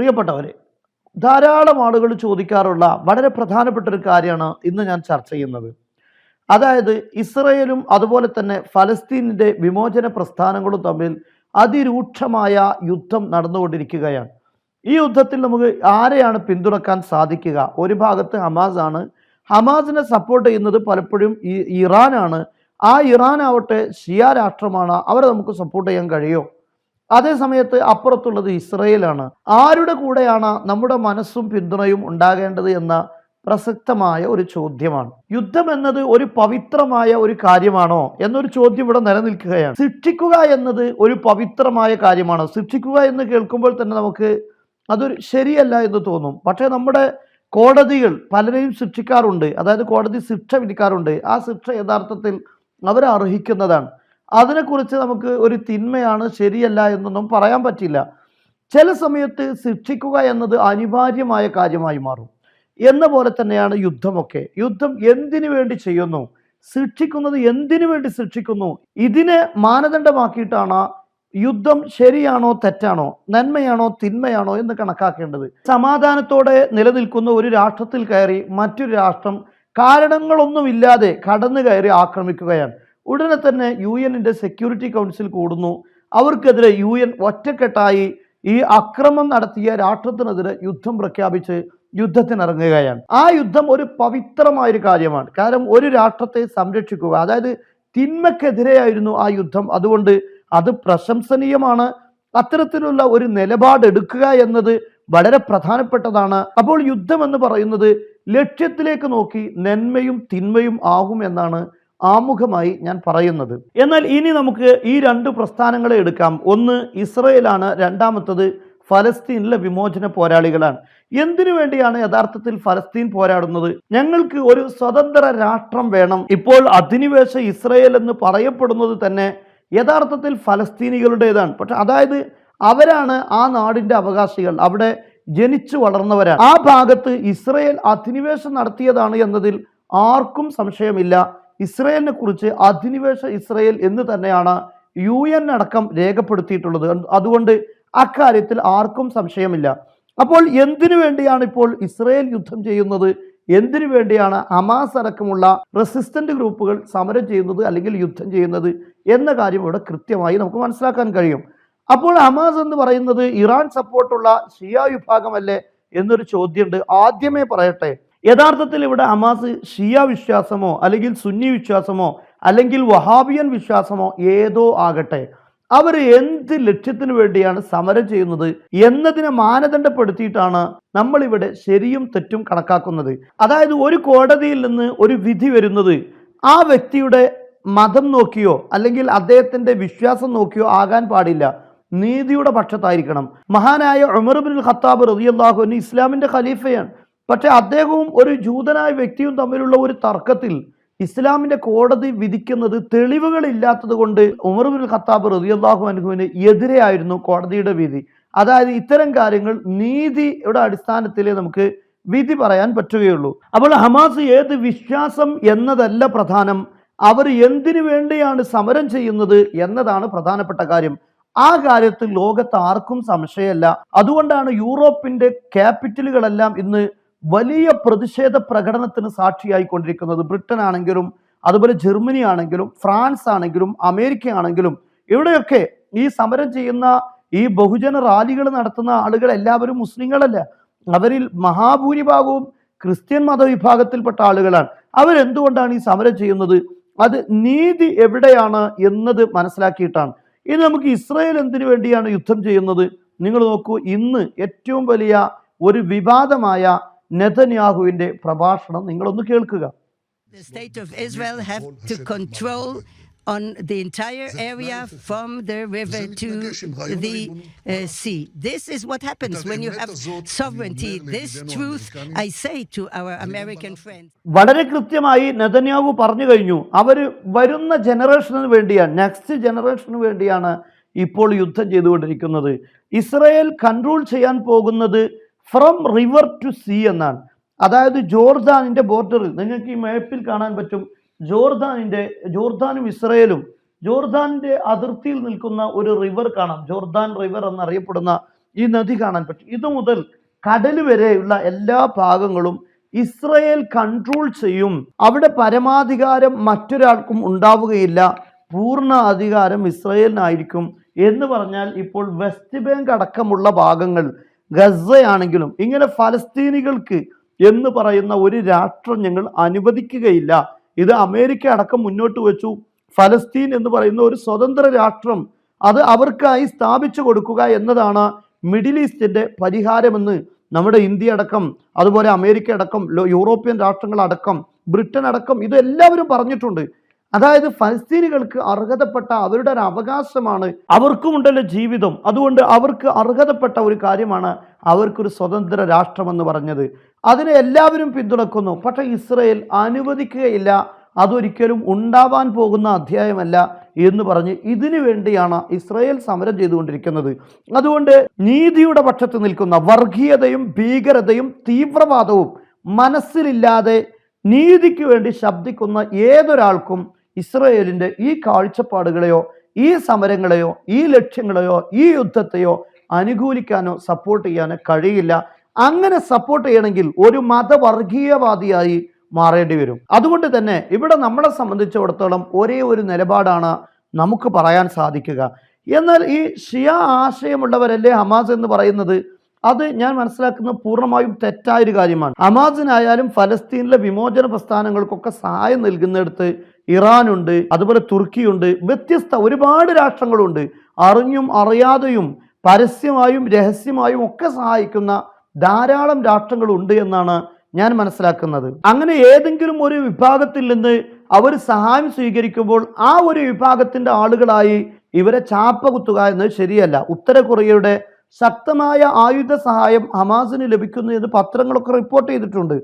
പ്രിയപ്പെട്ടവരെ ധാരാളം ആളുകൾ ചോദിക്കാറുള്ള വളരെ പ്രധാനപ്പെട്ട ഒരു കാര്യമാണ് ഇന്ന് ഞാൻ ചർച്ച ചെയ്യുന്നത്. അതായത് ഇസ്രയേലും അതുപോലെ തന്നെ ഫലസ്തീനിന്റെ വിമോചന പ്രസ്ഥാനങ്ങളും തമ്മിൽ അതിരൂക്ഷമായ യുദ്ധം നടന്നുകൊണ്ടിരിക്കുകയാണ്. ഈ യുദ്ധത്തിൽ നമുക്ക് ആരെയാണ് പിന്തുണക്കാൻ സാധിക്കുക? ഒരു ഭാഗത്ത് ഹമാസ് ആണ്. ഹമാസിനെ സപ്പോർട്ട് ചെയ്യുന്നത് പലപ്പോഴും ഈ ഇറാനാണ്. ആ ഇറാൻ ആവട്ടെ ഷിയ രാഷ്ട്രമാണ്. അവരെ നമുക്ക് സപ്പോർട്ട് ചെയ്യാൻ കഴിയോ? അതേ സമയത്ത് അപ്പുറത്തുള്ളത് ഇസ്രയേലാണ്. ആരുടെ കൂടെയാണ് നമ്മുടെ മനസ്സും പിന്തുണയും ഉണ്ടാകേണ്ടത് എന്ന പ്രസക്തമായ ഒരു ചോദ്യമാണ്. യുദ്ധം എന്നത് ഒരു പവിത്രമായ ഒരു കാര്യമാണോ എന്നൊരു ചോദ്യം ഇവിടെ നിലനിൽക്കുകയാണ്. ശിക്ഷിക്കുക എന്നത് ഒരു പവിത്രമായ കാര്യമാണോ? ശിക്ഷിക്കുക എന്ന് കേൾക്കുമ്പോൾ തന്നെ നമുക്ക് അതൊരു ശരിയല്ല എന്ന് തോന്നും. പക്ഷേ നമ്മുടെ കോടതികൾ പലരെയും ശിക്ഷിക്കാറുണ്ട് അതായത് കോടതി ശിക്ഷ വിധിക്കാറുണ്ട്. ആ ശിക്ഷ യഥാർത്ഥത്തിൽ അവരെ അർഹിക്കുന്നതാണ് അതിനെക്കുറിച്ച് നമുക്ക് ഒരു തിന്മയാണ് ശരിയല്ല എന്നൊന്നും പറയാൻ പറ്റില്ല. ചില സമയത്ത് ശിക്ഷിക്കുക എന്നത് അനിവാര്യമായ കാര്യമായി മാറും. എന്ന പോലെ തന്നെയാണ് യുദ്ധമൊക്കെ. യുദ്ധം എന്തിനു വേണ്ടി ചെയ്യുന്നു? ശിക്ഷിക്കുന്നത് എന്തിനു വേണ്ടി ശിക്ഷിക്കുന്നു? ഇതിനെ മാനദണ്ഡമാക്കിയിട്ടാണ് യുദ്ധം ശരിയാണോ തെറ്റാണോ നന്മയാണോ തിന്മയാണോ എന്ന് കണക്കാക്കേണ്ടത്. സമാധാനത്തോടെ നിലനിൽക്കുന്ന ഒരു രാഷ്ട്രത്തിൽ കയറി മറ്റൊരു രാഷ്ട്രം കാരണങ്ങളൊന്നുമില്ലാതെ കടന്നു കയറി ആക്രമിക്കുകയാണ്. ഉടനെ തന്നെ യു എന്നിന്റെ സെക്യൂരിറ്റി കൗൺസിൽ കൂടുന്നു. അവർക്കെതിരെ യു എൻ ഒറ്റക്കെട്ടായി ഈ അക്രമം നടത്തിയ രാഷ്ട്രത്തിനെതിരെ യുദ്ധം പ്രഖ്യാപിച്ച് യുദ്ധത്തിനിറങ്ങുകയാണ്. ആ യുദ്ധം ഒരു പവിത്രമായൊരു കാര്യമാണ്. കാരണം ഒരു രാഷ്ട്രത്തെ സംരക്ഷിക്കുക അതായത് തിന്മക്കെതിരെയായിരുന്നു ആ യുദ്ധം. അതുകൊണ്ട് അത് പ്രശംസനീയമാണ്. അത്തരത്തിലുള്ള ഒരു നിലപാട് എടുക്കുക എന്നത് വളരെ പ്രധാനപ്പെട്ടതാണ്. അപ്പോൾ യുദ്ധം എന്ന് പറയുന്നത് ലക്ഷ്യത്തിലേക്ക് നോക്കി നന്മയും തിന്മയും ആകും എന്നാണ് ആമുഖമായി ഞാൻ പറയുന്നത്. എന്നാൽ ഇനി നമുക്ക് ഈ രണ്ട് പ്രസ്ഥാനങ്ങളെ എടുക്കാം. ഒന്ന് ഇസ്രയേലാണ് രണ്ടാമത്തത് ഫലസ്തീനിലെ വിമോചന പോരാളികളാണ്. എന്തിനു വേണ്ടിയാണ് യഥാർത്ഥത്തിൽ ഫലസ്തീൻ പോരാടുന്നത്? ഞങ്ങൾക്ക് ഒരു സ്വതന്ത്ര രാഷ്ട്രം വേണം. ഇപ്പോൾ അധിനിവേശ ഇസ്രയേൽ എന്ന് പറയപ്പെടുന്നത് തന്നെ യഥാർത്ഥത്തിൽ ഫലസ്തീനികളുടേതാണ്. പക്ഷെ അതായത് അവരാണ് ആ നാടിന്റെ അവകാശികൾ. അവിടെ ജനിച്ചു വളർന്നവരാണ്. ആ ഭാഗത്ത് ഇസ്രയേൽ അധിനിവേശം നടത്തിയതാണ് എന്നതിൽ ആർക്കും സംശയമില്ല. ഇസ്രയേലിനെ കുറിച്ച് അധിനിവേശ ഇസ്രയേൽ എന്ന് തന്നെയാണ് യു എൻ അടക്കം രേഖപ്പെടുത്തിയിട്ടുള്ളത്. അതുകൊണ്ട് അക്കാര്യത്തിൽ ആർക്കും സംശയമില്ല. അപ്പോൾ എന്തിനു വേണ്ടിയാണ് ഇപ്പോൾ ഇസ്രയേൽ യുദ്ധം ചെയ്യുന്നത്? എന്തിനു വേണ്ടിയാണ് ഹമാസ് അടക്കമുള്ള റെസിസ്റ്റന്റ് ഗ്രൂപ്പുകൾ സമരം ചെയ്യുന്നത് അല്ലെങ്കിൽ യുദ്ധം ചെയ്യുന്നത് എന്ന കാര്യം ഇവിടെ കൃത്യമായി നമുക്ക് മനസ്സിലാക്കാൻ കഴിയും. അപ്പോൾ അമാസ് എന്ന് പറയുന്നത് ഇറാൻ സപ്പോർട്ടുള്ള ഷിയ വിഭാഗമല്ലേ എന്നൊരു ചോദ്യമുണ്ട്. ആദ്യമേ പറയട്ടെ യഥാർത്ഥത്തിൽ ഇവിടെ ഹമാസ് ഷിയ വിശ്വാസമോ അല്ലെങ്കിൽ സുന്നി വിശ്വാസമോ അല്ലെങ്കിൽ വഹാബിയൻ വിശ്വാസമോ ഏതോ ആകട്ടെ അവർ എന്ത് ലക്ഷ്യത്തിന് വേണ്ടിയാണ് സമരം ചെയ്യുന്നത് എന്നതിനെ മാനദണ്ഡപ്പെടുത്തിയിട്ടാണ് നമ്മളിവിടെ ശരിയും തെറ്റും കണക്കാക്കുന്നത്. അതായത് ഒരു കോടതിയിൽ നിന്ന് ഒരു വിധി വരുന്നത് ആ വ്യക്തിയുടെ മതം നോക്കിയോ അല്ലെങ്കിൽ അദ്ദേഹത്തിന്റെ വിശ്വാസം നോക്കിയോ ആകാൻ പാടില്ല. നീതിയുടെ പക്ഷത്തായിരിക്കണം. മഹാനായ ഉമർബിൻ ഖത്താബ് റതിയല്ലാഹുവിന് ഇസ്ലാമിന്റെ ഖലീഫയാണ്. പക്ഷെ അദ്ദേഹവും ഒരു ജൂതനായ വ്യക്തിയും തമ്മിലുള്ള ഒരു തർക്കത്തിൽ ഇസ്ലാമിന്റെ കോടതി വിധിക്കുന്നത് തെളിവുകളില്ലാത്തത് കൊണ്ട് ഉമർബിൻ ഖത്താബ് റതിയല്ലാഹു അനുഹുവിന് എതിരെയായിരുന്നു കോടതിയുടെ വിധി. അതായത് ഇത്തരം കാര്യങ്ങൾ നീതിയുടെ അടിസ്ഥാനത്തിൽ നമുക്ക് വിധി പറയാൻ പറ്റുകയുള്ളൂ. അപ്പോൾ ഹമാസ് ഏത് വിശ്വാസം എന്നതല്ല പ്രധാനം. അവർ എന്തിനു വേണ്ടിയാണ് സമരം ചെയ്യുന്നത് എന്നതാണ് പ്രധാനപ്പെട്ട കാര്യം. ആ കാര്യത്തിൽ ലോകത്ത് ആർക്കും സംശയമല്ല. അതുകൊണ്ടാണ് യൂറോപ്പിന്റെ ക്യാപിറ്റലുകളെല്ലാം ഇന്ന് വലിയ പ്രതിഷേധ പ്രകടനത്തിന് സാക്ഷിയായിക്കൊണ്ടിരിക്കുന്നത് ബ്രിട്ടൻ ആണെങ്കിലും അതുപോലെ ജർമ്മനി ആണെങ്കിലും ഫ്രാൻസ് ആണെങ്കിലും അമേരിക്ക ആണെങ്കിലും ഇവിടെയൊക്കെ ഈ സമരം ചെയ്യുന്ന ഈ ബഹുജന റാലികൾ നടത്തുന്ന ആളുകൾ എല്ലാവരും മുസ്ലിങ്ങളല്ല. അവരിൽ മഹാഭൂരിഭാഗവും ക്രിസ്ത്യൻ മതവിഭാഗത്തിൽപ്പെട്ട ആളുകളാണ്. അവരെന്തുകൊണ്ടാണ് ഈ സമരം ചെയ്യുന്നത്? അത് നീതി എവിടെയാണ് എന്നത് മനസ്സിലാക്കിയിട്ടാണ്. ഇനി നമുക്ക് ഇസ്രായേൽ എന്തിനു വേണ്ടിയാണ് യുദ്ധം ചെയ്യുന്നത്? നിങ്ങൾ നോക്കൂ ഇന്ന് ഏറ്റവും വലിയ ഒരു വിവാദമായ നെതന്യാഹുവിന്റെ പ്രഭാഷണം നിങ്ങളൊന്ന് കേൾക്കുക On the entire area from the river to the uh, sea. This is what happens when you have sovereignty. This truth I say to our American friends. വളരെ കൃത്യമായി നെതന്യാവു പറഞ്ഞു കഴിഞ്ഞു അവർ വരുന്ന ജനറേഷനു വേണ്ടിയാണ് നെക്സ്റ്റ് ജനറേഷനു വേണ്ടിയാണ് ഇപ്പോൾ യുദ്ധം ചെയ്തുകൊണ്ടിരിക്കുന്നത് ഇസ്രയേൽ കൺട്രോൾ ചെയ്യാൻ പോകുന്നത് ഫ്രം റിവർ ടു സീ എന്നാണ്. അതായത് ജോർദാനിന്റെ ബോർഡറിൽ നിങ്ങൾക്ക് ഈ മാപ്പിൽ കാണാൻ പറ്റും. ജോർദാനിന്റെ ജോർദാനും ഇസ്രയേലും ജോർദാനിന്റെ അതിർത്തിയിൽ നിൽക്കുന്ന ഒരു റിവർ കാണാം. ജോർദാൻ റിവർ എന്നറിയപ്പെടുന്ന ഈ നദി കാണാൻ പറ്റും. ഇത് മുതൽ കടൽ വരെയുള്ള എല്ലാ ഭാഗങ്ങളും ഇസ്രയേൽ കൺട്രോൾ ചെയ്യും. അവിടെ പരമാധികാരം മറ്റൊരാൾക്കും ഉണ്ടാവുകയില്ല. പൂർണ അധികാരം ഇസ്രയേലിനായിരിക്കും എന്ന് പറഞ്ഞാൽ ഇപ്പോൾ വെസ്റ്റ് ബാങ്ക് അടക്കമുള്ള ഭാഗങ്ങൾ ഗസയാണെങ്കിലും ഇങ്ങനെ ഫലസ്തീനികൾക്ക് എന്ന് പറയുന്ന ഒരു രാഷ്ട്രം ഞങ്ങൾ അനുവദിക്കുകയില്ല. ഇത് അമേരിക്ക അടക്കം മുന്നോട്ട് വെച്ചു. ഫലസ്തീൻ എന്ന് പറയുന്ന ഒരു സ്വതന്ത്ര രാഷ്ട്രം അത് അവർക്കായി സ്ഥാപിച്ചു കൊടുക്കുക എന്നതാണ് മിഡിൽ ഈസ്റ്റിന്റെ പരിഹാരമെന്ന് നമ്മുടെ ഇന്ത്യ അടക്കം അതുപോലെ അമേരിക്ക അടക്കം യൂറോപ്യൻ രാഷ്ട്രങ്ങൾ അടക്കം ബ്രിട്ടൻ അടക്കം ഇത് എല്ലാവരും പറഞ്ഞിട്ടുണ്ട്. അതായത് ഫലസ്തീനികൾക്ക് അർഹതപ്പെട്ട അവരുടെ ഒരു അവകാശമാണ്. അവർക്കുമുണ്ടല്ലോ ജീവിതം. അതുകൊണ്ട് അവർക്ക് അർഹതപ്പെട്ട ഒരു കാര്യമാണ് അവർക്കൊരു സ്വതന്ത്ര രാഷ്ട്രമെന്ന് പറഞ്ഞത്. അതിനെ എല്ലാവരും പിന്തുണക്കുന്നു. പക്ഷേ ഇസ്രയേൽ അനുവദിക്കുകയില്ല. അതൊരിക്കലും ഉണ്ടാവാൻ പോകുന്ന അധ്യായമല്ല എന്ന് പറഞ്ഞ് ഇതിനു വേണ്ടിയാണ് ഇസ്രയേൽ സമരം ചെയ്തുകൊണ്ടിരിക്കുന്നത്. അതുകൊണ്ട് നീതിയുടെ പക്ഷത്ത് നിൽക്കുന്ന വർഗീയതയും ഭീകരതയും തീവ്രവാദവും മനസ്സിലില്ലാതെ നീതിക്ക് വേണ്ടി ശബ്ദിക്കുന്ന ഏതൊരാൾക്കും ഇസ്രയേലിന്റെ ഈ കാഴ്ചപ്പാടുകളെയോ ഈ സമരങ്ങളെയോ ഈ ലക്ഷ്യങ്ങളെയോ ഈ യുദ്ധത്തെയോ അനുകൂലിക്കാനോ സപ്പോർട്ട് ചെയ്യാനോ കഴിയില്ല. അങ്ങനെ സപ്പോർട്ട് ചെയ്യണമെങ്കിൽ ഒരു മതവർഗീയവാദിയായി മാറേണ്ടി വരും. അതുകൊണ്ട് തന്നെ ഇവിടെ നമ്മളെ സംബന്ധിച്ചിടത്തോളം ഒരേ ഒരു നിലപാടാണ് നമുക്ക് പറയാൻ സാധിക്കുക. എന്നാൽ ഈ ഷിയ ആശയമുള്ളവരല്ലേ ഹമാസ് എന്ന് പറയുന്നത്? അത് ഞാൻ മനസ്സിലാക്കുന്നത് പൂർണമായും തെറ്റായൊരു കാര്യമാണ്. ഹമാസിനായാലും ഫലസ്തീനിലെ വിമോചന പ്രസ്ഥാനങ്ങൾക്കൊക്കെ സഹായം നൽകുന്നിടത്ത് ഇറാനുണ്ട് അതുപോലെ തുർക്കിയുണ്ട് വ്യത്യസ്ത ഒരുപാട് രാഷ്ട്രങ്ങളുണ്ട്. അറിഞ്ഞും അറിയാതെയും പരസ്യമായും രഹസ്യമായും ഒക്കെ സഹായിക്കുന്ന ധാരാളം രാഷ്ട്രങ്ങളുണ്ട് എന്നാണ് ഞാൻ മനസ്സിലാക്കുന്നത്. അങ്ങനെ ഏതെങ്കിലും ഒരു വിഭാഗത്തിൽ നിന്ന് അവർ സഹായം സ്വീകരിക്കുമ്പോൾ ആ ഒരു വിഭാഗത്തിന്റെ ആളുകളായി ഇവരെ ചാപ്പ കുത്തുക എന്നത് ശരിയല്ല. ഉത്തര കൊറിയയുടെ ശക്തമായ ആയുധ സഹായം ഹമാസിന് ലഭിക്കുന്നു എന്ന് പത്രങ്ങളൊക്കെ റിപ്പോർട്ട് ചെയ്തിട്ടുണ്ട്.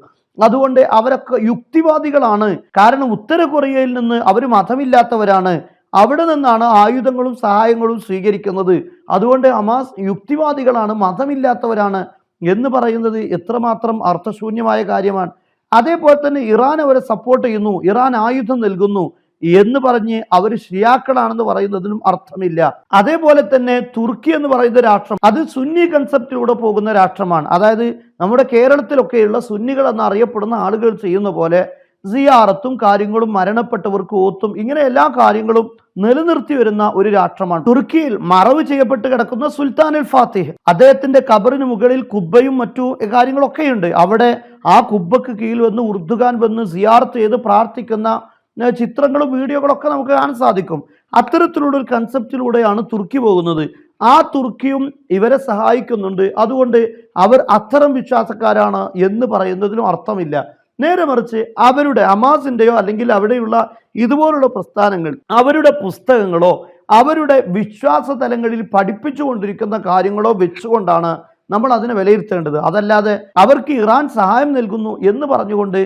അതുകൊണ്ട് അവരൊക്കെ യുക്തിവാദികളാണ്. കാരണം ഉത്തര കൊറിയയിൽ നിന്ന് അവർ മതമില്ലാത്തവരാണ്. അവിടെ നിന്നാണ് ആയുധങ്ങളും സഹായങ്ങളും സ്വീകരിക്കുന്നത്. അതുകൊണ്ട് ഹമാസ് യുക്തിവാദികളാണ് മതമില്ലാത്തവരാണ് എന്ന് പറയുന്നത് എത്രമാത്രം അർത്ഥശൂന്യമായ കാര്യമാണ്. അതേപോലെ തന്നെ ഇറാൻ അവരെ സപ്പോർട്ട് ചെയ്യുന്നു. ഇറാൻ ആയുധം നൽകുന്നു. എന്ന് പറഞ്ഞ് അവർ ഷിയാക്കളാണെന്ന് പറയുന്നതിനും അർത്ഥമില്ല. അതേപോലെ തന്നെ തുർക്കി എന്ന് പറയുന്ന രാഷ്ട്രം അത് സുന്നി കൺസെപ്റ്റിലൂടെ പോകുന്ന രാഷ്ട്രമാണ്. അതായത് നമ്മുടെ കേരളത്തിലൊക്കെയുള്ള സുന്നികൾ എന്ന് അറിയപ്പെടുന്ന ആളുകൾ ചെയ്യുന്ന പോലെ സിയാറത്തും കാര്യങ്ങളും മരണപ്പെട്ടവർക്ക് ഓത്തും ഇങ്ങനെ എല്ലാ കാര്യങ്ങളും നിലനിർത്തി വരുന്ന ഒരു രാഷ്ട്രമാണ്. തുർക്കിയിൽ മറവ് ചെയ്യപ്പെട്ട് കിടക്കുന്ന സുൽത്താൻ അൽ ഫാത്തിഹ്. അദ്ദേഹത്തിന്റെ കബറിന് മുകളിൽ കുബ്ബയും മറ്റു കാര്യങ്ങളൊക്കെയുണ്ട്. അവിടെ ആ കുബ്ബക്ക് കീഴിൽ വന്ന് ഉർദുഖാൻ വന്ന് സിയാർത്ത് ചെയ്ത് പ്രാർത്ഥിക്കുന്ന ചിത്രങ്ങളും വീഡിയോകളൊക്കെ നമുക്ക് കാണാൻ സാധിക്കും. അത്തരത്തിലുള്ള ഒരു കൺസെപ്റ്റിലൂടെയാണ് തുർക്കി പോകുന്നത്. ആ തുർക്കിയും ഇവരെ സഹായിക്കുന്നുണ്ട്. അതുകൊണ്ട് അവർ അത്തരം വിശ്വാസക്കാരാണ് എന്ന് പറയുന്നതിനും അർത്ഥമില്ല. നേരെ മറിച്ച് അവരുടെ അമാസിന്റെയോ അല്ലെങ്കിൽ അവിടെയുള്ള ഇതുപോലുള്ള പ്രസ്ഥാനങ്ങൾ അവരുടെ പുസ്തകങ്ങളോ അവരുടെ വിശ്വാസ തലങ്ങളിൽ പഠിപ്പിച്ചു കൊണ്ടിരിക്കുന്ന കാര്യങ്ങളോ വെച്ചുകൊണ്ടാണ് നമ്മൾ അതിനെ വിലയിരുത്തേണ്ടത്. അതല്ലാതെ അവർക്ക് ഇറാൻ സഹായം നൽകുന്നു എന്ന് പറഞ്ഞുകൊണ്ട്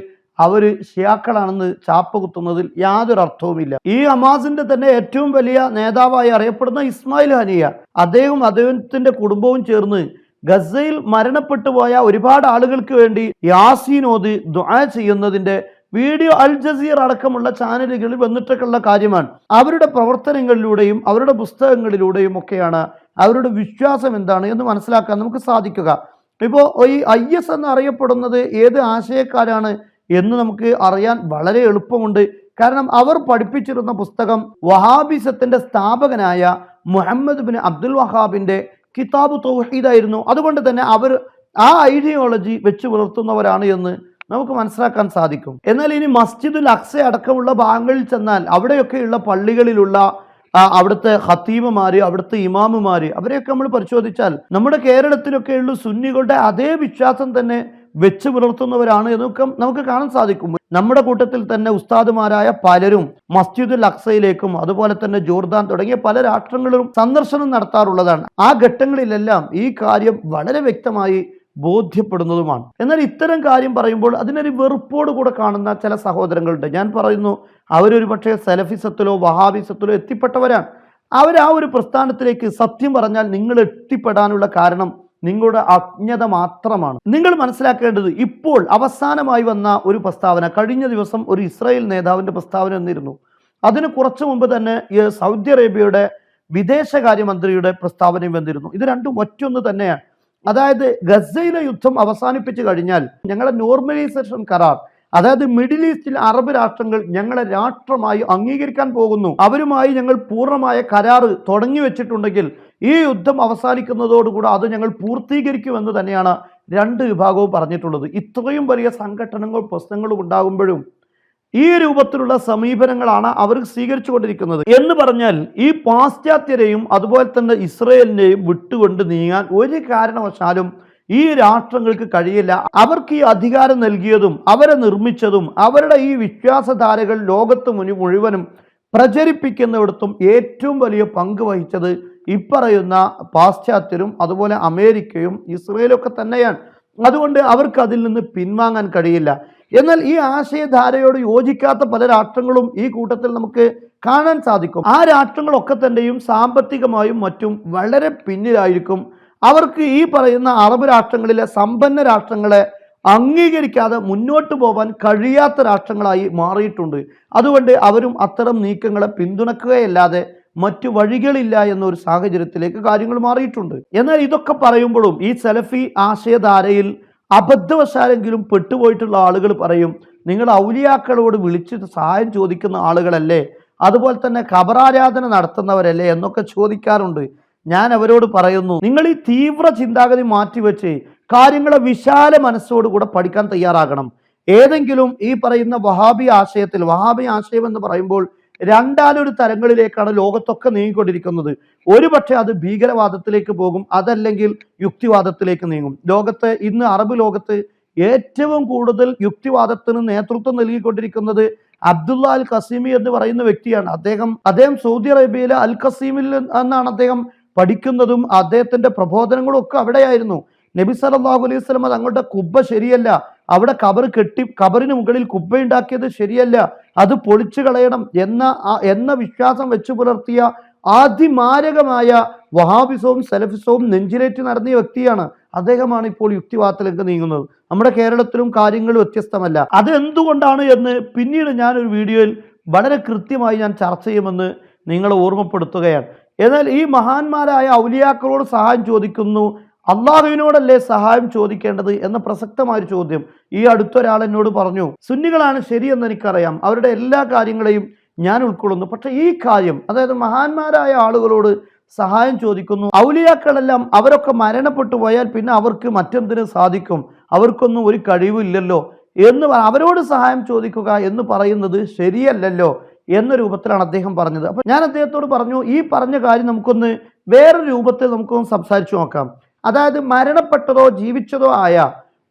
അവർ ഷിയാക്കളാണെന്ന് ചാപ്പ് കുത്തുന്നതിൽ യാതൊരു അർത്ഥവുമില്ല. ഈ ഹമാസിന്റെ തന്നെ ഏറ്റവും വലിയ നേതാവായി അറിയപ്പെടുന്ന ഇസ്മായിൽ ഹനിയ അദ്ദേഹം അദ്ദേഹത്തിന്റെ കുടുംബവും ചേർന്ന് ഗസയിൽ മരണപ്പെട്ടു പോയ ഒരുപാട് ആളുകൾക്ക് വേണ്ടി യാസീനോദ് ദുആ ചെയ്യുന്നതിന്റെ വീഡിയോ അൽ ജസീർ അടക്കമുള്ള ചാനലുകളിൽ വന്നിട്ടൊക്കെയുള്ള കാര്യമാണ്. അവരുടെ പ്രവർത്തനങ്ങളിലൂടെയും അവരുടെ പുസ്തകങ്ങളിലൂടെയും ഒക്കെയാണ് അവരുടെ വിശ്വാസം എന്താണ് എന്ന് മനസ്സിലാക്കാൻ നമുക്ക് സാധിക്കുക. ഇപ്പോൾ ഈ ഐ എസ് അറിയപ്പെടുന്നത് ഏത് ആശയക്കാരാണ് എന്ന് നമുക്ക് അറിയാൻ വളരെ എളുപ്പമുണ്ട്. കാരണം അവർ പഠിപ്പിച്ചിരുന്ന പുസ്തകം വഹാബിസത്തിന്റെ സ്ഥാപകനായ മുഹമ്മദ് ബിൻ അബ്ദുൽ വഹാബിന്റെ കിതാബ് തൗഹീദായിരുന്നു. അതുകൊണ്ട് തന്നെ അവർ ആ ഐഡിയോളജി വെച്ച് പുലർത്തുന്നവരാണ് എന്ന് നമുക്ക് മനസ്സിലാക്കാൻ സാധിക്കും. എന്നാൽ ഇനി മസ്ജിദുൽ അക്സ അടക്കമുള്ള ഭാഗങ്ങളിൽ ചെന്നാൽ അവിടെയൊക്കെയുള്ള പള്ളികളിലുള്ള അവിടുത്തെ ഹത്തീമമാര് അവിടുത്തെ ഇമാമുമാര് അവരെയൊക്കെ നമ്മൾ പരിശോധിച്ചാൽ നമ്മുടെ കേരളത്തിലൊക്കെയുള്ള സുന്നികളുടെ അതേ വിശ്വാസം തന്നെ വെച്ച് പുലർത്തുന്നവരാണ് എന്നൊക്കെ നമുക്ക് കാണാൻ സാധിക്കും. നമ്മുടെ കൂട്ടത്തിൽ തന്നെ ഉസ്താദുമാരായ പലരും മസ്ജിദുൽ അക്സയിലേക്കും അതുപോലെ തന്നെ ജോർദാൻ തുടങ്ങിയ പല രാഷ്ട്രങ്ങളിലും സന്ദർശനം നടത്താറുള്ളതാണ്. ആ ഘട്ടങ്ങളിലെല്ലാം ഈ കാര്യം വളരെ വ്യക്തമായി ബോധ്യപ്പെടുന്നതുമാണ്. എന്നാൽ ഇത്തരം കാര്യം പറയുമ്പോൾ അതിനൊരു വെറുപ്പോട് കൂടെ കാണുന്ന ചില സഹോദരങ്ങളുണ്ട്. ഞാൻ പറയുന്നു അവരൊരു പക്ഷേ സെലഫിസത്തിലോ വഹാബിസത്തിലോ എത്തിപ്പെട്ടവരാണ്. അവർ ആ ഒരു പ്രസ്ഥാനത്തിലേക്ക് സത്യം പറഞ്ഞാൽ നിങ്ങൾ എത്തിപ്പെടാനുള്ള കാരണം നിങ്ങളുടെ അജ്ഞത മാത്രമാണ്. നിങ്ങൾ മനസ്സിലാക്കേണ്ടത് ഇപ്പോൾ അവസാനമായി വന്ന ഒരു പ്രസ്താവന കഴിഞ്ഞ ദിവസം ഒരു ഇസ്രായേൽ നേതാവിന്റെ പ്രസ്താവന എന്നിരുന്നു അതിന് കുറച്ചു മുമ്പ് തന്നെ സൗദി അറേബ്യയുടെ വിദേശകാര്യമന്ത്രിയുടെ പ്രസ്താവനയും വന്നിരുന്നു. ഇത് രണ്ടും ഒറ്റൊന്ന് തന്നെയാണ്. അതായത് ഗസയിലെ യുദ്ധം അവസാനിപ്പിച്ചു കഴിഞ്ഞാൽ ഞങ്ങളെ നോർമലൈസേഷൻ കരാർ അതായത് മിഡിൽ ഈസ്റ്റിൽ അറബ് രാഷ്ട്രങ്ങൾ ഞങ്ങളെ രാഷ്ട്രമായി അംഗീകരിക്കാൻ പോകുന്നു. അവരുമായി ഞങ്ങൾ പൂർണമായ കരാറ് തുടങ്ങി വെച്ചിട്ടുണ്ടെങ്കിൽ ഈ യുദ്ധം അവസാനിക്കുന്നതോടുകൂടെ അത് ഞങ്ങൾ പൂർത്തീകരിക്കുമെന്ന് തന്നെയാണ് രണ്ട് വിഭാഗവും പറഞ്ഞിട്ടുള്ളത്. ഇത്രയും വലിയ സംഘടനകൾ പ്രശ്നങ്ങളും ഉണ്ടാകുമ്പോഴും ഈ രൂപത്തിലുള്ള സമീപനങ്ങളാണ് അവർ സ്വീകരിച്ചുകൊണ്ടിരിക്കുന്നത്. എന്ന് പറഞ്ഞാൽ ഈ പാശ്ചാത്യരെയും അതുപോലെ തന്നെ ഇസ്രയേലിനെയും വിട്ടുകൊണ്ട് നീങ്ങാൻ ഒരു കാരണവശാലും ഈ രാഷ്ട്രങ്ങൾക്ക് കഴിയില്ല. അവർക്ക് ഈ അധികാരം നൽകിയതും അവരെ നിർമ്മിച്ചതും അവരുടെ ഈ വിശ്വാസധാരകൾ ലോകത്ത് മുഴുവനും പ്രചരിപ്പിക്കുന്നിടത്തും ഏറ്റവും വലിയ പങ്ക് വഹിച്ചത് ഇപ്പറയുന്ന പാശ്ചാത്യരും അതുപോലെ അമേരിക്കയും ഇസ്രയേലും ഒക്കെ തന്നെയാണ്. അതുകൊണ്ട് അവർക്ക് അതിൽ നിന്ന് പിൻവാങ്ങാൻ കഴിയില്ല. എന്നാൽ ഈ ആശയധാരയോട് യോജിക്കാത്ത പല രാഷ്ട്രങ്ങളും ഈ കൂട്ടത്തിൽ നമുക്ക് കാണാൻ സാധിക്കും. ആ രാഷ്ട്രങ്ങളൊക്കെ തന്നെയും സാമ്പത്തികമായും മറ്റും വളരെ പിന്നിലായിരിക്കും. അവർക്ക് ഈ പറയുന്ന അറബ് രാഷ്ട്രങ്ങളിലെ സമ്പന്ന രാഷ്ട്രങ്ങളെ അംഗീകരിക്കാതെ മുന്നോട്ട് പോകാൻ കഴിയാത്ത രാഷ്ട്രങ്ങളായി മാറിയിട്ടുണ്ട്. അതുകൊണ്ട് അവരും അത്തരം നീക്കങ്ങളെ പിന്തുണക്കുകയല്ലാതെ മറ്റു വഴികളില്ല എന്നൊരു സാഹചര്യത്തിലേക്ക് കാര്യങ്ങൾ മാറിയിട്ടുണ്ട്. എന്നാൽ ഇതൊക്കെ പറയുമ്പോഴും ഈ സെലഫി ആശയധാരയിൽ അബദ്ധവശാലെങ്കിലും പെട്ടുപോയിട്ടുള്ള ആളുകൾ പറയും നിങ്ങൾ ഔലിയാക്കളോട് വിളിച്ച് സഹായം ചോദിക്കുന്ന ആളുകളല്ലേ? അതുപോലെ തന്നെ ഖബറാരാധന നടത്തുന്നവരല്ലേ? എന്നൊക്കെ ചോദിക്കാറുണ്ട്. ഞാൻ അവരോട് പറയുന്നു നിങ്ങൾ ഈ തീവ്ര ചിന്താഗതി മാറ്റിവെച്ച് കാര്യങ്ങളെ വിശാല മനസ്സോടുകൂടെ പഠിക്കാൻ തയ്യാറാകണം. ഏതെങ്കിലും ഈ പറയുന്ന വഹാബി ആശയത്തിൽ വഹാബി ആശയം എന്ന് പറയുമ്പോൾ രണ്ടാലൊരു തരങ്ങളിലേക്കാണ് ലോകത്തൊക്കെ നീങ്ങിക്കൊണ്ടിരിക്കുന്നത്. ഒരു പക്ഷേ അത് ഭീകരവാദത്തിലേക്ക് പോകും അതല്ലെങ്കിൽ യുക്തിവാദത്തിലേക്ക് നീങ്ങും. ലോകത്ത് ഇന്ന് അറബ് ലോകത്ത് ഏറ്റവും കൂടുതൽ യുക്തിവാദത്തിന് നേതൃത്വം നൽകിക്കൊണ്ടിരിക്കുന്നത് അബ്ദുള്ള അൽ കസീമി എന്ന് പറയുന്ന വ്യക്തിയാണ്. അദ്ദേഹം അദ്ദേഹം സൗദി അറേബ്യയിലെ അൽ കസീമിൽ എന്നാണ് അദ്ദേഹം പഠിക്കുന്നതും അദ്ദേഹത്തിന്റെ പ്രബോധനങ്ങളും ഒക്കെ അവിടെയായിരുന്നു. നബി സല്ലല്ലാഹു അലൈഹി വസല്ലം തങ്ങളുടെ കുബ്ബ ശരിയല്ല. അവിടെ കബർ കെട്ടി കബറിന് മുകളിൽ കുപ്പയുണ്ടാക്കിയത് ശരിയല്ല. അത് പൊളിച്ചു കളയണം എന്ന എന്ന വിശ്വാസം വെച്ചു പുലർത്തിയ ആദിമാരകമായ വഹാബിസവും സെലഫിസവും നെഞ്ചിലേറ്റ് നടന്ന വ്യക്തിയാണ്. അദ്ദേഹമാണ് ഇപ്പോൾ യുക്തിവാദത്തിലേക്ക് നീങ്ങുന്നത്. നമ്മുടെ കേരളത്തിലും കാര്യങ്ങൾ വ്യത്യസ്തമല്ല. അത് എന്തുകൊണ്ടാണ് എന്ന് പിന്നീട് ഞാൻ ഒരു വീഡിയോയിൽ വളരെ കൃത്യമായി ഞാൻ ചർച്ച ചെയ്യുമെന്ന് നിങ്ങളെ ഓർമ്മപ്പെടുത്തുകയാണ്. എന്നാൽ ഈ മഹാന്മാരായ ഔലിയാക്കളോട് സഹായം ചോദിക്കുന്നു. അള്ളാഹുവിനോടല്ലേ സഹായം ചോദിക്കേണ്ടത് എന്ന പ്രസക്തമായൊരു ചോദ്യം ഈ അടുത്തൊരാൾ എന്നോട് പറഞ്ഞു സുന്നികളാണ് ശരിയെന്ന് എനിക്കറിയാം. അവരുടെ എല്ലാ കാര്യങ്ങളെയും ഞാൻ ഉൾക്കൊള്ളുന്നു. പക്ഷെ ഈ കാര്യം അതായത് മഹാന്മാരായ ആളുകളോട് സഹായം ചോദിക്കുന്നു. ഔലിയാക്കളെല്ലാം അവരൊക്കെ മരണപ്പെട്ടു പോയാൽ പിന്നെ അവർക്ക് മറ്റെന്തിനു സാധിക്കും? അവർക്കൊന്നും ഒരു കഴിവില്ലല്ലോ. എന്ന് അവരോട് സഹായം ചോദിക്കുക എന്ന് പറയുന്നത് ശരിയല്ലല്ലോ എന്ന രൂപത്തിലാണ് അദ്ദേഹം പറഞ്ഞത്. അപ്പൊ ഞാൻ അദ്ദേഹത്തോട് പറഞ്ഞു ഈ പറഞ്ഞ കാര്യം നമുക്കൊന്ന് വേറെ രൂപത്തിൽ നമുക്കൊന്ന് സംസാരിച്ചു നോക്കാം. അതായത് മരണപ്പെട്ടതോ ജീവിച്ചതോ ആയ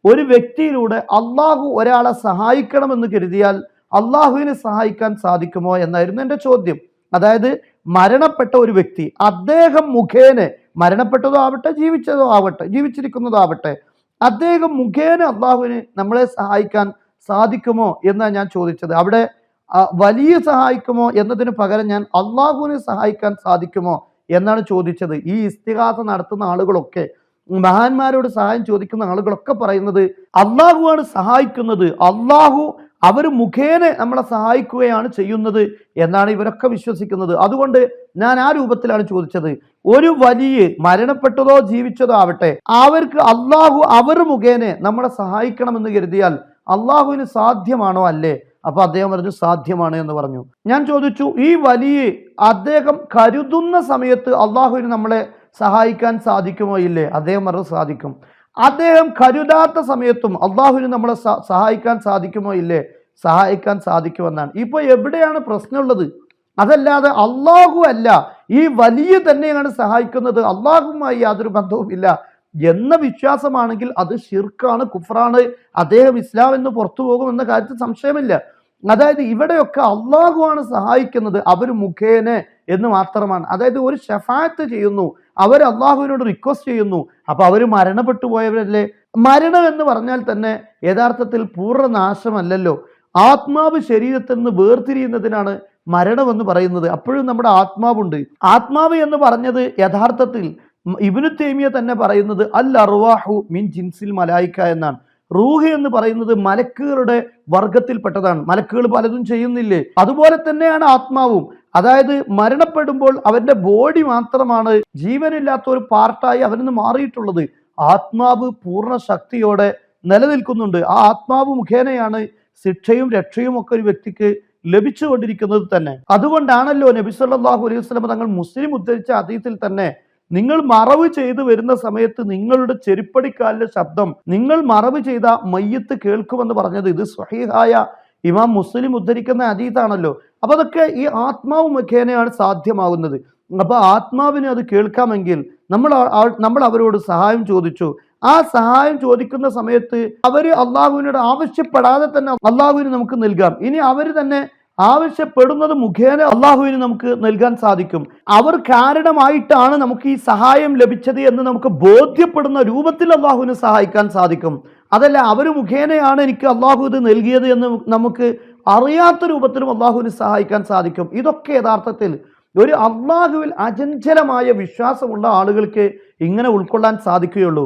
ഒരു വ്യക്തിയിലൂടെ അള്ളാഹു ഒരാളെ സഹായിക്കണമെന്ന് കരുതിയാൽ അള്ളാഹുവിനെ സഹായിക്കാൻ സാധിക്കുമോ എന്നായിരുന്നു എന്റെ ചോദ്യം. അതായത് മരണപ്പെട്ട ഒരു വ്യക്തി അദ്ദേഹം മുഖേന മരണപ്പെട്ടതോ ആവട്ടെ ജീവിച്ചതോ ആവട്ടെ ജീവിച്ചിരിക്കുന്നതോ ആവട്ടെ അദ്ദേഹം മുഖേന അള്ളാഹുവിന് നമ്മളെ സഹായിക്കാൻ സാധിക്കുമോ എന്നാണ് ഞാൻ ചോദിച്ചത്. അവിടെ വലിയ സഹായിക്കുമോ എന്നതിന് പകരം ഞാൻ അള്ളാഹുവിനെ സഹായിക്കാൻ സാധിക്കുമോ എന്നാണ് ചോദിച്ചത്. ഈ ഇസ്തിഹാസ നടത്തുന്ന ആളുകളൊക്കെ മഹാന്മാരോട് സഹായം ചോദിക്കുന്ന ആളുകളൊക്കെ പറയുന്നത് അള്ളാഹുവാണ് സഹായിക്കുന്നത്. അള്ളാഹു അവർ മുഖേന നമ്മളെ സഹായിക്കുകയാണ് ചെയ്യുന്നത് എന്നാണ് ഇവരൊക്കെ വിശ്വസിക്കുന്നത്. അതുകൊണ്ട് ഞാൻ ആ രൂപത്തിലാണ് ചോദിച്ചത്. ഒരു വലിയ മരണപ്പെട്ടതോ ജീവിച്ചതോ ആവട്ടെ അവർക്ക് അള്ളാഹു അവർ മുഖേന നമ്മളെ സഹായിക്കണമെന്ന് കരുതിയാൽ അള്ളാഹുവിന് സാധ്യമാണോ അല്ലേ? അപ്പൊ അദ്ദേഹം പറഞ്ഞു സാധ്യമാണ് എന്ന് പറഞ്ഞു. ഞാൻ ചോദിച്ചു ഈ വലിയ അദ്ദേഹം കരുതുന്ന സമയത്ത് അള്ളാഹുവിന് നമ്മളെ സഹായിക്കാൻ സാധിക്കുമോ ഇല്ലേ? അദ്ദേഹം പറഞ്ഞു സാധിക്കും. അദ്ദേഹം കരുതാത്ത സമയത്തും അള്ളാഹുവിന് നമ്മളെ സഹായിക്കാൻ സാധിക്കുമോ ഇല്ലേ? സഹായിക്കാൻ സാധിക്കുമെന്നാണ്. ഇപ്പൊ എവിടെയാണ് പ്രശ്നമുള്ളത്? അതല്ലാതെ അള്ളാഹു അല്ല ഈ വലിയ തന്നെയാണ് സഹായിക്കുന്നത്. അള്ളാഹുമായി യാതൊരു ബന്ധവുമില്ല. എന്ന വിശ്വാസമാണെങ്കിൽ അത് ഷിർക്കാണ് കുഫറാണ് അദ്ദേഹം ഇസ്ലാം എന്ന് പുറത്തു പോകും എന്ന കാര്യത്തിൽ സംശയമില്ല. അതായത് ഇവിടെയൊക്കെ അള്ളാഹുവാണ് സഹായിക്കുന്നത് അവർ മുഖേന എന്ന് മാത്രമാണ്. അതായത് ഒരു ഷഫാത്ത് ചെയ്യുന്നു അവർ അള്ളാഹുവിനോട് റിക്വസ്റ്റ് ചെയ്യുന്നു അപ്പൊ അവർ മരണപ്പെട്ടു പോയവരല്ലേ? മരണം എന്ന് പറഞ്ഞാൽ തന്നെ യഥാർത്ഥത്തിൽ പൂർണനാശമല്ലല്ലോ ആത്മാവ് ശരീരത്തിൽ നിന്ന് വേർതിരിയുന്നതിനാണ് മരണം എന്ന് പറയുന്നത്. അപ്പോഴും നമ്മുടെ ആത്മാവുണ്ട്. ആത്മാവ് എന്ന് പറഞ്ഞത് യഥാർത്ഥത്തിൽ ഇബിനു തേമിയ തന്നെ പറയുന്നത് അൽ അർവാഹു മിൻ ജിൻസിൽ മലായിക്ക എന്നാണ്. റൂഹ് എന്ന് പറയുന്നത് മലക്കുകളുടെ വർഗത്തിൽപ്പെട്ടതാണ്. മലക്കുകൾ പലതും ചെയ്യുന്നില്ലേ? അതുപോലെ തന്നെയാണ് ആത്മാവും. അതായത് മരണപ്പെടുമ്പോൾ അവന്റെ ബോഡി മാത്രമാണ് ജീവനില്ലാത്ത ഒരു പാർട്ടായി അവനിന്ന് മാറിയിട്ടുള്ളത്. ആത്മാവ് പൂർണ ശക്തിയോടെ നിലനിൽക്കുന്നുണ്ട്. ആ ആത്മാവ് മുഖേനയാണ് ശിക്ഷയും രക്ഷയും ഒക്കെ ഒരു വ്യക്തിക്ക് ലഭിച്ചുകൊണ്ടിരിക്കുന്നത് തന്നെ. അതുകൊണ്ടാണല്ലോ നബി അലൈഹി വസ്ലം തങ്ങൾ മുസ്ലിം ഉദ്ധരിച്ച അതീത്തിൽ തന്നെ നിങ്ങൾ മറവ് ചെയ്തു വരുന്ന സമയത്ത് നിങ്ങളുടെ ചെരുപ്പടിക്കാലിലെ ശബ്ദം നിങ്ങൾ മറവ് ചെയ്ത മയ്യത്ത് കേൾക്കുമെന്ന് പറഞ്ഞത് ഇത് സ്വഹീഹായ ഇമാം മുസ്ലിം ഉദ്ധരിക്കുന്ന അതീതാണല്ലോ അപ്പൊ അതൊക്കെ ഈ ആത്മാവ് മുഖേനയാണ് സാധ്യമാകുന്നത്. അപ്പൊ ആത്മാവിന് അത് കേൾക്കാമെങ്കിൽ നമ്മൾ നമ്മൾ അവരോട് സഹായം ചോദിച്ചു. ആ സഹായം ചോദിക്കുന്ന സമയത്ത് അവർ അള്ളാഹുവിനോട് ആവശ്യപ്പെടാതെ തന്നെ അള്ളാഹുവിന് നമുക്ക് നൽകാം. ഇനി അവർ തന്നെ ആവശ്യപ്പെടുന്നത് മുഖേന അള്ളാഹുവിന് നമുക്ക് നൽകാൻ സാധിക്കും. അവർ കാരണമായിട്ടാണ് നമുക്ക് ഈ സഹായം ലഭിച്ചത് എന്ന് നമുക്ക് ബോധ്യപ്പെടുന്ന രൂപത്തിൽ അള്ളാഹുവിനെ സഹായിക്കാൻ സാധിക്കും. അതല്ല അവർ മുഖേനയാണ് എനിക്ക് അള്ളാഹു ഇത് നൽകിയത് എന്ന് നമുക്ക് അറിയാത്ത രൂപത്തിലും അള്ളാഹുവിന് സഹായിക്കാൻ സാധിക്കും. ഇതൊക്കെ യഥാർത്ഥത്തിൽ ഒരു അള്ളാഹുവിൽ അചഞ്ചലമായ വിശ്വാസമുള്ള ആളുകൾക്ക് ഇങ്ങനെ ഉൾക്കൊള്ളാൻ സാധിക്കുകയുള്ളൂ.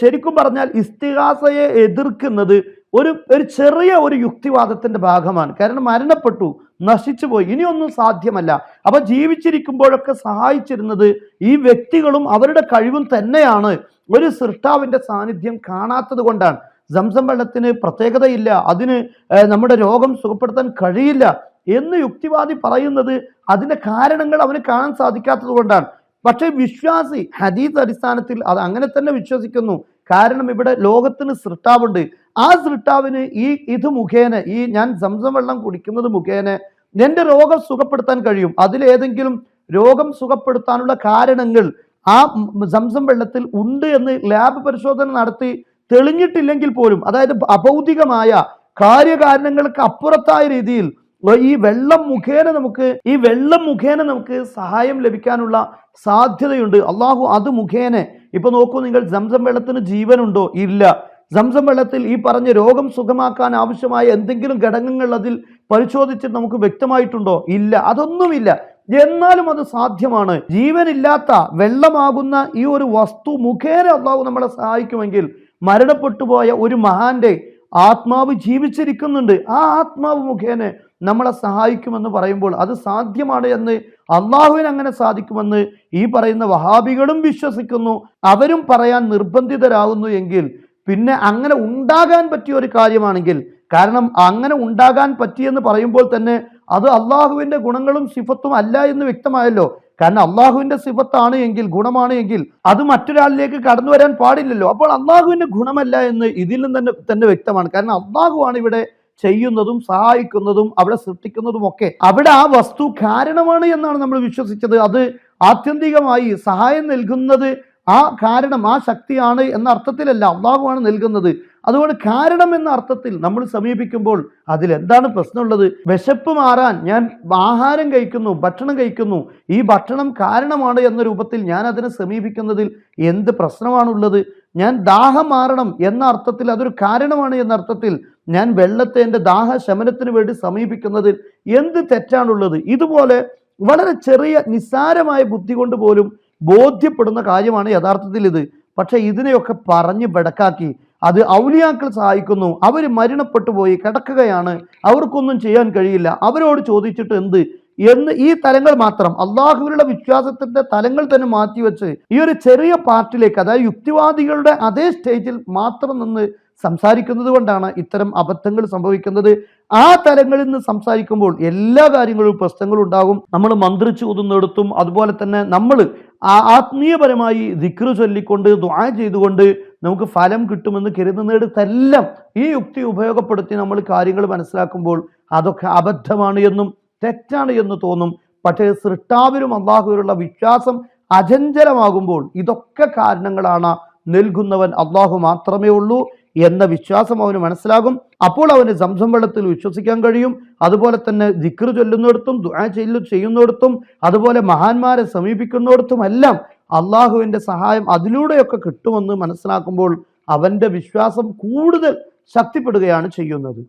ശരിക്കും പറഞ്ഞാൽ ഇസ്തിഹാസയെ എതിർക്കുന്നത് ഒരു ഒരു ചെറിയ ഒരു യുക്തിവാദത്തിന്റെ ഭാഗമാണ്. കാരണം മരണപ്പെട്ടു നശിച്ചു പോയി. ഇനിയൊന്നും സാധ്യമല്ല. അപ്പൊ ജീവിച്ചിരിക്കുമ്പോഴൊക്കെ സഹായിച്ചിരുന്നത് ഈ വ്യക്തികളും അവരുടെ കഴിവും തന്നെയാണ്. ഒരു സൃഷ്ടാവിന്റെ സാന്നിധ്യം കാണാത്തത് കൊണ്ടാണ്. സംസം വെള്ളത്തിന് പ്രത്യേകതയില്ല. അതിന് നമ്മുടെ രോഗം സുഖപ്പെടുത്താൻ കഴിയില്ല എന്ന് യുക്തിവാദി പറയുന്നത് അതിന്റെ കാരണങ്ങൾ അവന് കാണാൻ സാധിക്കാത്തത് കൊണ്ടാണ്. പക്ഷേ വിശ്വാസി ഹദീസ് അടിസ്ഥാനത്തിൽ അത് അങ്ങനെ തന്നെ വിശ്വസിക്കുന്നു. കാരണം ഇവിടെ ലോകത്തിന് സൃഷ്ടാവുണ്ട്. ആ സൃഷ്ടാവിന് ഈ ഇത് മുഖേന ഈ ഞാൻ സംസം വെള്ളം കുടിക്കുന്നത് മുഖേന എന്റെ രോഗം സുഖപ്പെടുത്താൻ കഴിയും. അതിലേതെങ്കിലും രോഗം സുഖപ്പെടുത്താനുള്ള കാരണങ്ങൾ ആ സംസം വെള്ളത്തിൽ ഉണ്ട് എന്ന് ലാബ് പരിശോധന നടത്തി തെളിഞ്ഞിട്ടില്ലെങ്കിൽ പോലും അതായത് അഭൗതികമായ കാര്യകാരണങ്ങൾക്ക് അപ്പുറത്തായ രീതിയിൽ ഈ വെള്ളം മുഖേന നമുക്ക് ഈ വെള്ളം മുഖേന നമുക്ക് സഹായം ലഭിക്കാനുള്ള സാധ്യതയുണ്ട്. അള്ളാഹു അത് മുഖേന ഇപ്പൊ നോക്കൂ നിങ്ങൾ സംസം വെള്ളത്തിന് ജീവനുണ്ടോ? ഇല്ല. സംസം വെള്ളത്തിൽ ഈ പറഞ്ഞ രോഗം സുഖമാക്കാൻ ആവശ്യമായ എന്തെങ്കിലും ഘടകങ്ങൾ അതിൽ പരിശോധിച്ച് നമുക്ക് വ്യക്തമായിട്ടുണ്ടോ? ഇല്ല. അതൊന്നുമില്ല. എന്നാലും അത് സാധ്യമാണ്. ജീവനില്ലാത്ത വെള്ളമാകുന്ന ഈ ഒരു വസ്തു മുഖേന അള്ളാഹു നമ്മളെ സഹായിക്കുമെങ്കിൽ മരണപ്പെട്ടു പോയ ഒരു മഹാന്റെ ആത്മാവ് ജീവിച്ചിരിക്കുന്നുണ്ട്. ആ ആത്മാവ് മുഖേന നമ്മളെ സഹായിക്കുമെന്ന് പറയുമ്പോൾ അത് സാധ്യമാണ് എന്ന് അള്ളാഹുവിന് അങ്ങനെ സാധിക്കുമെന്ന് ഈ പറയുന്ന വഹാബികളും വിശ്വസിക്കുന്നു. അവരും പറയാൻ നിർബന്ധിതരാകുന്നു എങ്കിൽ പിന്നെ അങ്ങനെ ഉണ്ടാകാൻ പറ്റിയ ഒരു കാര്യമാണെങ്കിൽ കാരണം അങ്ങനെ ഉണ്ടാകാൻ പറ്റിയെന്ന് പറയുമ്പോൾ തന്നെ അത് അള്ളാഹുവിന്റെ ഗുണങ്ങളും സിഫത്തും അല്ല എന്ന് വ്യക്തമായല്ലോ. കാരണം അള്ളാഹുവിന്റെ സിഫത്താണ് എങ്കിൽ ഗുണമാണ് എങ്കിൽ അത് മറ്റൊരാളിലേക്ക് കടന്നു വരാൻ പാടില്ലല്ലോ. അപ്പോൾ അള്ളാഹുവിന്റെ ഗുണമല്ല എന്ന് ഇതിൽ നിന്ന് തന്നെ തന്നെ വ്യക്തമാണ്. കാരണം അള്ളാഹുവാണ് ഇവിടെ ചെയ്യുന്നതും സഹായിക്കുന്നതും അവിടെ സൃഷ്ടിക്കുന്നതും ഒക്കെ. അവിടെ ആ വസ്തു കാരണമാണ് എന്നാണ് നമ്മൾ വിശ്വസിച്ചത്. അത് ആത്യന്തികമായി സഹായം നൽകുന്നത് ആ കാരണം ആ ശക്തിയാണ് എന്ന അർത്ഥത്തിലല്ല അള്ളാഹുവാണ് നൽകുന്നത്. അതുകൊണ്ട് കാരണം എന്ന അർത്ഥത്തിൽ നമ്മൾ സമീപിക്കുമ്പോൾ അതിൽ എന്താണ് പ്രശ്നമുള്ളത്? വിശപ്പ് മാറാൻ ഞാൻ ആഹാരം കഴിക്കുന്നു ഭക്ഷണം കഴിക്കുന്നു. ഈ ഭക്ഷണം കാരണമാണ് എന്ന രൂപത്തിൽ ഞാൻ അതിനെ സമീപിക്കുന്നതിൽ എന്ത് പ്രശ്നമാണുള്ളത്? ഞാൻ ദാഹം മാറണം എന്ന അർത്ഥത്തിൽ അതൊരു കാരണമാണ് എന്ന അർത്ഥത്തിൽ ഞാൻ വെള്ളത്തെ എന്റെ ദാഹ ശമനത്തിന് വേണ്ടി സമീപിക്കുന്നതിൽ എന്ത് തെറ്റാണുള്ളത്? ഇതുപോലെ വളരെ ചെറിയ നിസ്സാരമായ ബുദ്ധി കൊണ്ട് പോലും ബോധ്യപ്പെടുന്ന കാര്യമാണ് യഥാർത്ഥത്തിൽ ഇത്. പക്ഷെ ഇതിനെയൊക്കെ പറഞ്ഞ് വിടക്കാക്കി അത് ഔലിയാക്കൾ സഹായിക്കുന്നു. അവർ മരണപ്പെട്ടു പോയി കിടക്കുകയാണ്. അവർക്കൊന്നും ചെയ്യാൻ കഴിയില്ല. അവരോട് ചോദിച്ചിട്ട് എന്ത്? എന്ന് ഈ തലങ്ങൾ മാത്രം. അള്ളാഹുവിനുള്ള വിശ്വാസത്തിന്റെ തലങ്ങൾ തന്നെ മാറ്റിവെച്ച് ഈ ഒരു ചെറിയ പാർട്ടിലേക്ക് അതായത് യുക്തിവാദികളുടെ അതേ സ്റ്റേജിൽ മാത്രം നിന്ന് സംസാരിക്കുന്നത് കൊണ്ടാണ് ഇത്തരം അബദ്ധങ്ങൾ സംഭവിക്കുന്നത്. ആ തലങ്ങളിൽ നിന്ന് സംസാരിക്കുമ്പോൾ എല്ലാ കാര്യങ്ങളും പ്രശ്നങ്ങളും ഉണ്ടാകും നമ്മൾ മന്ത്രിച്ചു ഒതുന്നെടുത്തും അതുപോലെ തന്നെ നമ്മൾ ആത്മീയപരമായി ദിക്റ് ചൊല്ലിക്കൊണ്ട് ദ്വാ ചെയ്തുകൊണ്ട് നമുക്ക് ഫലം കിട്ടുമെന്ന് കരുതുന്നിടത്തെല്ലാം ഈ യുക്തി ഉപയോഗപ്പെടുത്തി നമ്മൾ കാര്യങ്ങൾ മനസ്സിലാക്കുമ്പോൾ അതൊക്കെ അബദ്ധമാണ് എന്നും തെറ്റാണ് എന്ന് തോന്നും. പക്ഷേ സൃഷ്ടാവിനും അള്ളാഹുവിനുള്ള വിശ്വാസം അചഞ്ചലമാകുമ്പോൾ ഇതൊക്കെ കാരണങ്ങളാണ് നൽകുന്നവൻ അള്ളാഹു മാത്രമേ ഉള്ളൂ എന്ന വിശ്വാസം അവന് മനസ്സിലാകും. അപ്പോൾ അവന് സംസം വെള്ളത്തിൽ വിശ്വസിക്കാൻ കഴിയും. അതുപോലെ തന്നെ ദിക്ർ ചൊല്ലുന്നിടത്തും ദുആ ചെയ്യലു ചെയ്യുന്നിടത്തും അതുപോലെ മഹാന്മാരെ സമീപിക്കുന്നിടത്തും എല്ലാം അള്ളാഹുവിന്റെ സഹായം അതിലൂടെയൊക്കെ കിട്ടുമെന്ന് മനസ്സിലാക്കുമ്പോൾ അവന്റെ വിശ്വാസം കൂടുതൽ ശക്തിപ്പെടുകയാണ് ചെയ്യുന്നത്.